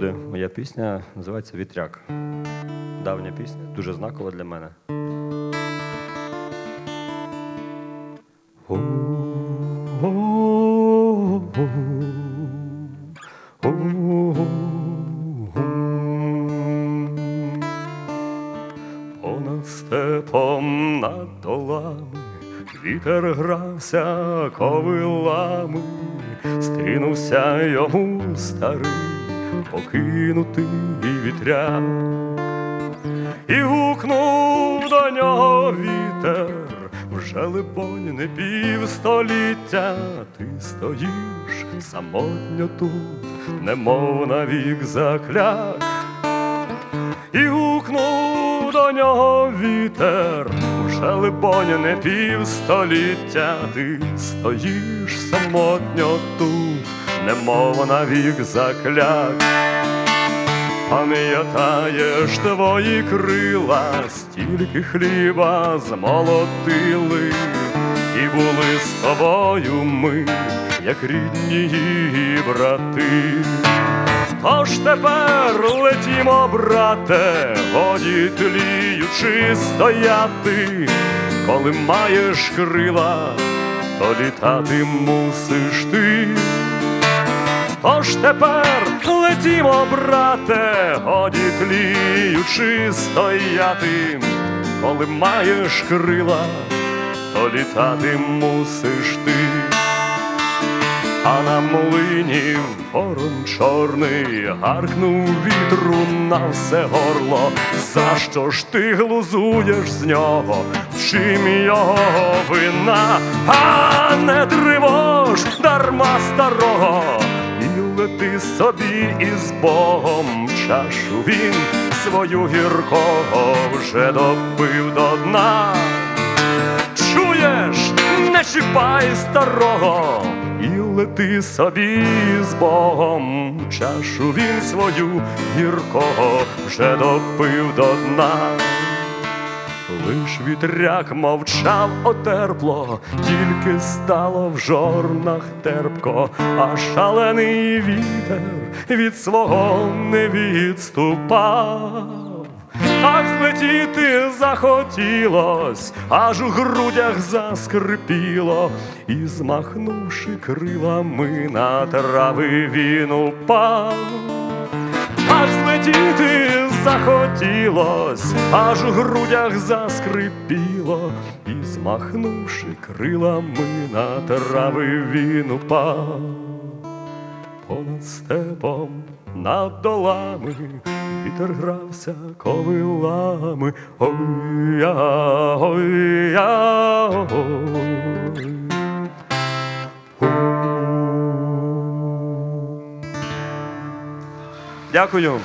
буде моя пісня, називається Вітряк. Давня пісня, дуже знакова для мене. Понад степом над долами вітер грався ковилами, стрінувся йому старий, покинутий вітряк, і гукнув до нього вітер, вже либонь не півстоліття, ти стоїш самотньо тут, немов навік закляк. І гукнув до нього вітер, уже либонь не півстоліття, ти стоїш самотньо тут, немов навік закляк. Пам'ятаєш твої крила, стільки хліба змолотили, і були з тобою ми, як рідні її брати. Тож тепер летімо, брате, годі тліючи стояти, коли маєш крила, то літати мусиш ти. Тож тепер летімо, брате, годі тліючи стояти, коли маєш крила, то літати мусиш ти. А на млині ворон чорний гаркнув вітру на все горло. За що ж ти глузуєш з нього? В чим його вина? А не тривож дарма старого, собі із Богом чашу він свою гіркого вже допив до дна. Чуєш, не чіпай старого, і лети собі з Богом. Чашу він свою гіркого вже допив до дна. Лиш вітряк мовчав отерпло, тільки стало в жорнах терпко, а шалений вітер від свого не відступав. Так злетіти захотілось, аж у грудях заскрипіло, і змахнувши крилами на трави він упав. Аж злетіти захотілось, аж у грудях заскрипіло, і змахнувши крилами на трави він упав. Понад степом, над долами, вітер грався ковилами. Ой-я, ой-я, ой. Дякую.